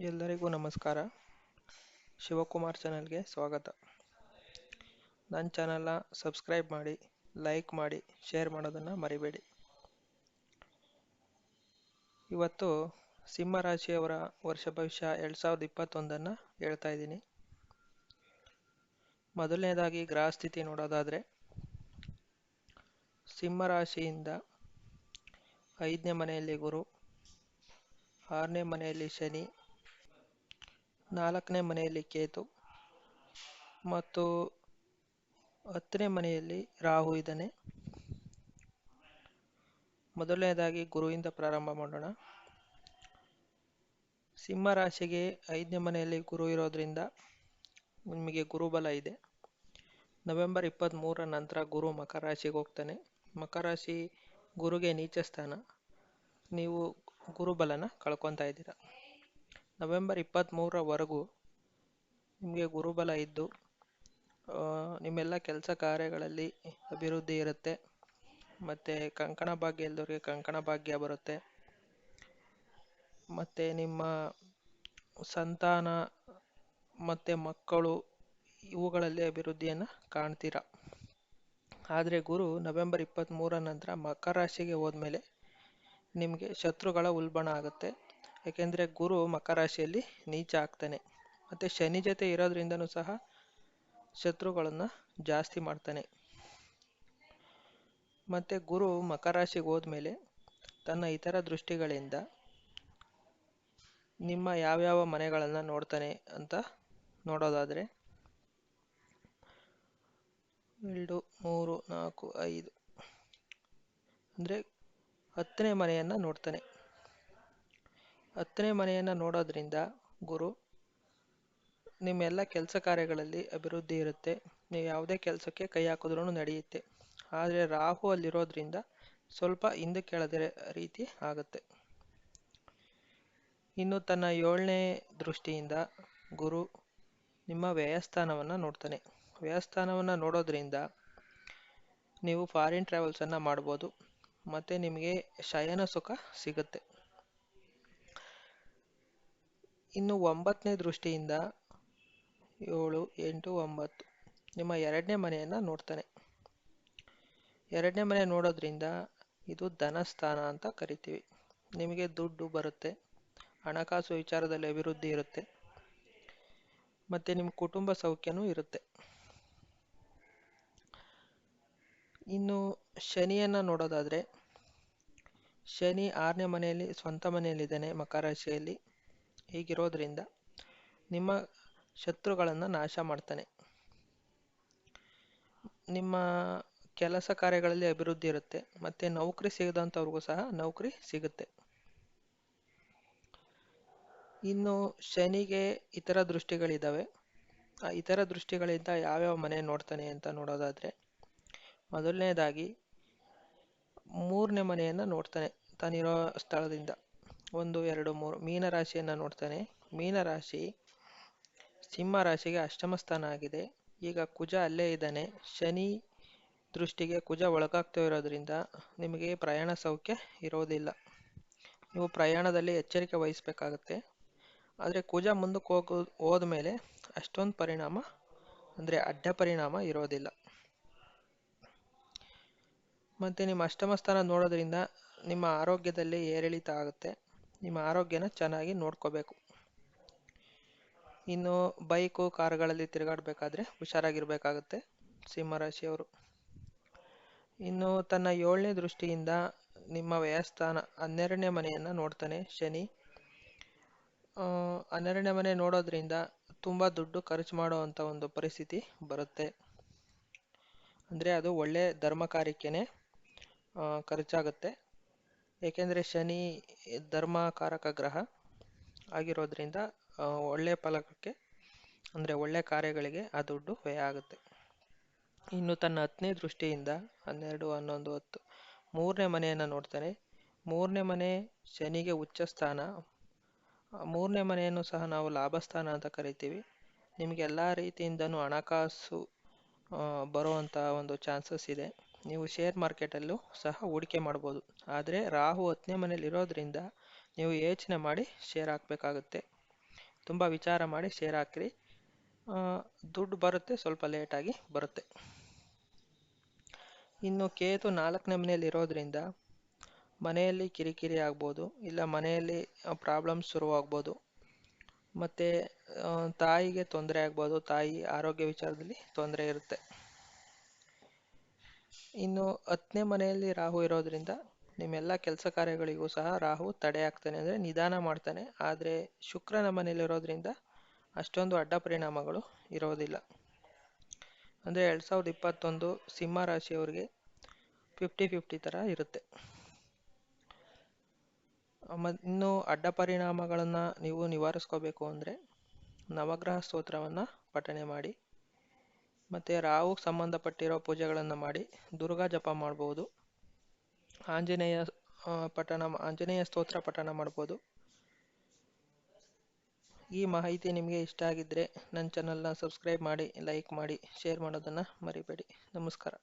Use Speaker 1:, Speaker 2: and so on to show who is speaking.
Speaker 1: ಎಲ್ಲರಿಗೂ ನಮಸ್ಕಾರ. ಶಿವಕುಮಾರ್ ಚಾನಲ್ಗೆ ಸ್ವಾಗತ. ನನ್ನ ಚಾನಲ್ನ ಸಬ್ಸ್ಕ್ರೈಬ್ ಮಾಡಿ, ಲೈಕ್ ಮಾಡಿ, ಶೇರ್ ಮಾಡೋದನ್ನು ಮರಿಬೇಡಿ. ಇವತ್ತು ಸಿಂಹ ರಾಶಿಯವರ ವರ್ಷ ಭವಿಷ್ಯ ಎರಡು ಸಾವಿರದ ಇಪ್ಪತ್ತೊಂದನ್ನು ಹೇಳ್ತಾ ಇದ್ದೀನಿ. ಮೊದಲನೇದಾಗಿ ಗ್ರಹ ಸ್ಥಿತಿ ನೋಡೋದಾದರೆ ಸಿಂಹ ರಾಶಿಯಿಂದ ಐದನೇ ಮನೆಯಲ್ಲಿ ಗುರು, ಆರನೇ ಮನೆಯಲ್ಲಿ ಶನಿ ನಾಲ್ಕನೇ ಮನೆಯಲ್ಲಿ ಕೇತು. ಮತ್ತು ಹತ್ತನೇ ಮನೆಯಲ್ಲಿ ರಾಹು ಇದ್ದಾನೆ. ಮೊದಲನೇದಾಗಿ ಗುರುವಿಂದ ಪ್ರಾರಂಭ ಮಾಡೋಣ. ಸಿಂಹ ರಾಶಿಗೆ ಐದನೇ ಮನೆಯಲ್ಲಿ ಗುರು ಇರೋದ್ರಿಂದ ನಿಮಗೆ ಗುರುಬಲ ಇದೆ. ನವೆಂಬರ್ ಇಪ್ಪತ್ತ್ಮೂರರ ನಂತರ ಗುರು ಮಕರ ರಾಶಿಗೆ ಹೋಗ್ತಾನೆ. ಮಕರ ರಾಶಿ ಗುರುಗೆ ನೀಚ ಸ್ಥಾನ ನೀವು ಗುರುಬಲನ ಕಳ್ಕೊತಾ ಇದ್ದೀರ. ನವೆಂಬರ್ ಇಪ್ಪತ್ತ್ಮೂರರವರೆಗೂ ನಿಮಗೆ ಗುರುಬಲ ಇದ್ದು ನಿಮ್ಮೆಲ್ಲ ಕೆಲಸ ಕಾರ್ಯಗಳಲ್ಲಿ ಅಭಿವೃದ್ಧಿ ಇರುತ್ತೆ. ಮತ್ತು ಕಂಕಣ ಭಾಗ್ಯ ಇಲ್ದವ್ರಿಗೆ ಕಂಕಣ ಭಾಗ್ಯ ಬರುತ್ತೆ. ಮತ್ತು ನಿಮ್ಮ ಸಂತಾನ ಮತ್ತು ಮಕ್ಕಳು ಇವುಗಳಲ್ಲಿ ಅಭಿವೃದ್ಧಿಯನ್ನು ಕಾಣ್ತೀರ? ಆದರೆ ಗುರು, ನವೆಂಬರ್ ಇಪ್ಪತ್ತ್ಮೂರರ ನಂತರ ಮಕರ ರಾಶಿಗೆ ಹೋದ್ಮೇಲೆ ನಿಮಗೆ ಶತ್ರುಗಳ ಉಲ್ಬಣ ಆಗುತ್ತೆ. ಏಕೆಂದರೆ ಗುರು ಮಕರ ರಾಶಿಯಲ್ಲಿ ನೀಚ ಆಗ್ತಾನೆ. ಮತ್ತು ಶನಿ ಜೊತೆ ಇರೋದ್ರಿಂದನೂ ಸಹ ಶತ್ರುಗಳನ್ನು ಜಾಸ್ತಿ ಮಾಡ್ತಾನೆ. ಮತ್ತು ಗುರು ಮಕರ ರಾಶಿಗೆ ಹೋದ್ಮೇಲೆ ತನ್ನ ಇತರ ದೃಷ್ಟಿಗಳಿಂದ ನಿಮ್ಮ ಯಾವ್ಯಾವ ಮನೆಗಳನ್ನು ನೋಡ್ತಾನೆ ಅಂತ ನೋಡೋದಾದರೆ ಎರಡು, ಮೂರು, ನಾಲ್ಕು, ಐದು. ಅಂದರೆ ಹತ್ತನೇ ಮನೆಯನ್ನು ನೋಡ್ತಾನೆ. ಹತ್ತನೇ ಮನೆಯನ್ನು ನೋಡೋದ್ರಿಂದ ಗುರು, ನಿಮ್ಮೆಲ್ಲ ಕೆಲಸ ಕಾರ್ಯಗಳಲ್ಲಿ ಅಭಿವೃದ್ಧಿ ಇರುತ್ತೆ. ನೀವು ಯಾವುದೇ ಕೆಲಸಕ್ಕೆ ಕೈ ಹಾಕಿದ್ರೂ ನಡೆಯುತ್ತೆ. ಆದರೆ ರಾಹು ಅಲ್ಲಿರೋದ್ರಿಂದ ಸ್ವಲ್ಪ ಹಿಂದೆ ಕೆಳದಿರೋ ರೀತಿ ಆಗುತ್ತೆ. ಇನ್ನು ತನ್ನ ಏಳನೇ ದೃಷ್ಟಿಯಿಂದ ಗುರು ನಿಮ್ಮ ವ್ಯಯಸ್ಥಾನವನ್ನು ನೋಡ್ತಾನೆ. ವ್ಯಯಸ್ಥಾನವನ್ನು ನೋಡೋದ್ರಿಂದ ನೀವು ಫಾರಿನ್ ಟ್ರಾವೆಲ್ಸನ್ನು ಮಾಡ್ಬೋದು. ಮತ್ತು ನಿಮಗೆ ಶಯನ ಸುಖ ಸಿಗುತ್ತೆ. ಇನ್ನು ಒಂಬತ್ತನೇ ದೃಷ್ಟಿಯಿಂದ ಏಳು, ಎಂಟು, ಒಂಬತ್ತು. ನಿಮ್ಮ ಎರಡನೇ ಮನೆಯನ್ನು ನೋಡ್ತಾನೆ. ಎರಡನೇ ಮನೆ ನೋಡೋದ್ರಿಂದ ಇದು ಧನಸ್ಥಾನ ಅಂತ ಕರಿತೀವಿ. ನಿಮಗೆ ದುಡ್ಡು ಬರುತ್ತೆ, ಹಣಕಾಸು ವಿಚಾರದಲ್ಲಿ ಅಭಿವೃದ್ಧಿ ಇರುತ್ತೆ, ಮತ್ತು ನಿಮ್ಮ ಕುಟುಂಬ ಸೌಖ್ಯನೂ ಇರುತ್ತೆ. ಇನ್ನು ಶನಿಯನ್ನು ನೋಡೋದಾದರೆ, ಶನಿ ಆರನೇ ಮನೆಯಲ್ಲಿ, ಸ್ವಂತ ಮನೆಯಲ್ಲಿದ್ದಾನೆ ಮಕರ ರಾಶಿಯಲ್ಲಿ. ಹೀಗಿರೋದ್ರಿಂದ ನಿಮ್ಮ ಶತ್ರುಗಳನ್ನು ನಾಶ ಮಾಡ್ತಾನೆ. ನಿಮ್ಮ ಕೆಲಸ ಕಾರ್ಯಗಳಲ್ಲಿ ಅಭಿವೃದ್ಧಿ ಇರುತ್ತೆ, ಮತ್ತೆ ನೌಕರಿ ಸಿಗದಂಥವ್ರಿಗೂ ಸಹ ನೌಕರಿ ಸಿಗುತ್ತೆ. ಇನ್ನು ಶನಿಗೆ ಇತರ ದೃಷ್ಟಿಗಳಿದ್ದಾವೆ ಆ ಇತರ ದೃಷ್ಟಿಗಳಿಂದ ಯಾವ್ಯಾವ ಮನೆ ನೋಡ್ತಾನೆ ಅಂತ ನೋಡೋದಾದ್ರೆ, ಮೊದಲನೇದಾಗಿ ಮೂರನೇ ಮನೆಯನ್ನು ನೋಡ್ತಾನೆ ತಾನಿರೋ ಸ್ಥಳದಿಂದ. ಒಂದು, ಎರಡು, ಮೂರು ಮೀನರಾಶಿಯನ್ನು ನೋಡ್ತಾನೆ. ಮೀನರಾಶಿ ಸಿಂಹ ರಾಶಿಗೆ ಅಷ್ಟಮ ಸ್ಥಾನ ಆಗಿದೆ. ಈಗ ಕುಜ ಅಲ್ಲೇ ಇದ್ದಾನೆ. ಶನಿ ದೃಷ್ಟಿಗೆ ಕುಜ ಒಳಗಾಗ್ತಾ ಇರೋದ್ರಿಂದ ನಿಮಗೆ ಪ್ರಯಾಣ ಸೌಖ್ಯ ಇರೋದಿಲ್ಲ. ನೀವು ಪ್ರಯಾಣದಲ್ಲಿ ಎಚ್ಚರಿಕೆ ವಹಿಸಬೇಕಾಗತ್ತೆ. ಆದರೆ ಕುಜ ಮುಂದಕ್ಕೆ ಹೋಗೋ ಹೋದ್ಮೇಲೆ ಅಷ್ಟೊಂದು ಪರಿಣಾಮ, ಅಂದರೆ ಅಡ್ಡ ಪರಿಣಾಮ ಇರೋದಿಲ್ಲ. ಮತ್ತು ನಿಮ್ಮ ಅಷ್ಟಮ ಸ್ಥಾನ ನೋಡೋದ್ರಿಂದ ನಿಮ್ಮ ಆರೋಗ್ಯದಲ್ಲಿ ಏರಿಳಿತ ಆಗುತ್ತೆ. ನಿಮ್ಮ ಆರೋಗ್ಯನ ಚೆನ್ನಾಗಿ ನೋಡ್ಕೋಬೇಕು. ಇನ್ನು ಬೈಕು, ಕಾರುಗಳಲ್ಲಿ ತಿರುಗಾಡಬೇಕಾದ್ರೆ ಹುಷಾರಾಗಿರಬೇಕಾಗುತ್ತೆ ಸಿಂಹರಾಶಿಯವರು ಇನ್ನು ತನ್ನ ಏಳನೇ ದೃಷ್ಟಿಯಿಂದ ನಿಮ್ಮ ವ್ಯಯಸ್ಥಾನ, ಹನ್ನೆರಡನೇ ಮನೆಯನ್ನು ನೋಡ್ತಾನೆ ಶನಿ. ಹನ್ನೆರಡನೇ ಮನೆ ನೋಡೋದ್ರಿಂದ ತುಂಬ ದುಡ್ಡು ಖರ್ಚು ಮಾಡುವಂಥ ಒಂದು ಪರಿಸ್ಥಿತಿ ಬರುತ್ತೆ. ಅಂದರೆ ಅದು ಒಳ್ಳೆ ಧರ್ಮ ಕಾರ್ಯಕ್ಕೇ ಖರ್ಚಾಗುತ್ತೆ. ಏಕೆಂದರೆ ಶನಿ ಧರ್ಮಕಾರಕ ಗ್ರಹ ಆಗಿರೋದ್ರಿಂದ ಒಳ್ಳೆಯ ಫಲಕಕ್ಕೆ, ಅಂದರೆ ಒಳ್ಳೆಯ ಕಾರ್ಯಗಳಿಗೆ ಆ ದುಡ್ಡು ವ್ಯಯ ಆಗುತ್ತೆ. ಇನ್ನು ತನ್ನ ಹತ್ತನೇ ದೃಷ್ಟಿಯಿಂದ ಹನ್ನೆರಡು, ಹನ್ನೊಂದು, ಹತ್ತು, ಮೂರನೇ ಮನೆಯನ್ನು ನೋಡ್ತಾನೆ ಮೂರನೇ ಮನೆ ಶನಿಗೆ ಉಚ್ಚ ಸ್ಥಾನ. ಮೂರನೇ ಮನೆಯನ್ನು ಸಹ ನಾವು ಲಾಭಸ್ಥಾನ ಅಂತ ಕರಿತೀವಿ. ನಿಮಗೆ ಎಲ್ಲ ರೀತಿಯಿಂದನೂ ಹಣಕಾಸು ಬರುವಂಥ ಒಂದು ಚಾನ್ಸಸ್ ಇದೆ. ನೀವು ಶೇರ್ ಮಾರ್ಕೆಟಲ್ಲೂ ಸಹ ಹೂಡಿಕೆ ಮಾಡ್ಬೋದು. ಆದರೆ ರಾಹು ಹತ್ತನೇ ಮನೇಲಿ ಇರೋದ್ರಿಂದ ನೀವು ಯೋಚನೆ ಮಾಡಿ ಶೇರ್ ಹಾಕಬೇಕಾಗುತ್ತೆ. ತುಂಬ ವಿಚಾರ ಮಾಡಿ ಶೇರ್ ಹಾಕಿರಿ. ದುಡ್ಡು ಬರುತ್ತೆ, ಸ್ವಲ್ಪ ಲೇಟಾಗಿ ಬರುತ್ತೆ. ಇನ್ನು ಕೇತು ನಾಲ್ಕನೇ ಮನೆಯಲ್ಲಿ ಇರೋದ್ರಿಂದ ಮನೆಯಲ್ಲಿ ಕಿರಿಕಿರಿ ಆಗ್ಬೋದು, ಇಲ್ಲ ಮನೆಯಲ್ಲಿ ಪ್ರಾಬ್ಲಮ್ಸ್ ಶುರುವಾಗ್ಬೋದು ಮತ್ತು ತಾಯಿಗೆ ತೊಂದರೆ ಆಗ್ಬೋದು, ತಾಯಿ ಆರೋಗ್ಯ ವಿಚಾರದಲ್ಲಿ ತೊಂದರೆ ಇರುತ್ತೆ. ಇನ್ನು ಹತ್ತನೇ ಮನೆಯಲ್ಲಿ ರಾಹು ಇರೋದ್ರಿಂದ ನಿಮ್ಮೆಲ್ಲ ಕೆಲಸ ಕಾರ್ಯಗಳಿಗೂ ಸಹ ರಾಹು ತಡೆ ಆಗ್ತಾನೆ ಅಂದರೆ ನಿಧಾನ ಮಾಡ್ತಾನೆ. ಆದರೆ ಶುಕ್ರನ ಮನೆಯಲ್ಲಿರೋದ್ರಿಂದ ಅಷ್ಟೊಂದು ಅಡ್ಡ ಪರಿಣಾಮಗಳು ಇರೋದಿಲ್ಲ. ಅಂದರೆ ಎರಡು ಸಾವಿರದ ಇಪ್ಪತ್ತೊಂದು ಸಿಂಹ ರಾಶಿಯವರಿಗೆ ಫಿಫ್ಟಿ ಫಿಫ್ಟಿ ಥರ ಇರುತ್ತೆ. ಇನ್ನು ಅಡ್ಡ ಪರಿಣಾಮಗಳನ್ನು ನೀವು ನಿವಾರಿಸ್ಕೋಬೇಕು ಅಂದರೆ ನವಗ್ರಹ ಸ್ತೋತ್ರವನ್ನು ಪಠಣೆ ಮಾಡಿ. ಮತ್ತು ರಾಹುಗೆ ಸಂಬಂಧಪಟ್ಟಿರೋ ಪೂಜೆಗಳನ್ನು ಮಾಡಿ ದುರ್ಗಾ ಜಪ ಮಾಡ್ಬೋದು. ಆಂಜನೇಯ ಪಠಣ, ಆಂಜನೇಯ ಸ್ತೋತ್ರ ಪಠಣ ಮಾಡ್ಬೋದು. ಈ ಮಾಹಿತಿ ನಿಮಗೆ ಇಷ್ಟ ಆಗಿದ್ದರೆ ನನ್ನ ಚಾನಲ್ನ ಸಬ್ಸ್ಕ್ರೈಬ್ ಮಾಡಿ ಲೈಕ್ ಮಾಡಿ ಶೇರ್ ಮಾಡೋದನ್ನು ಮರಿಬೇಡಿ. ನಮಸ್ಕಾರ.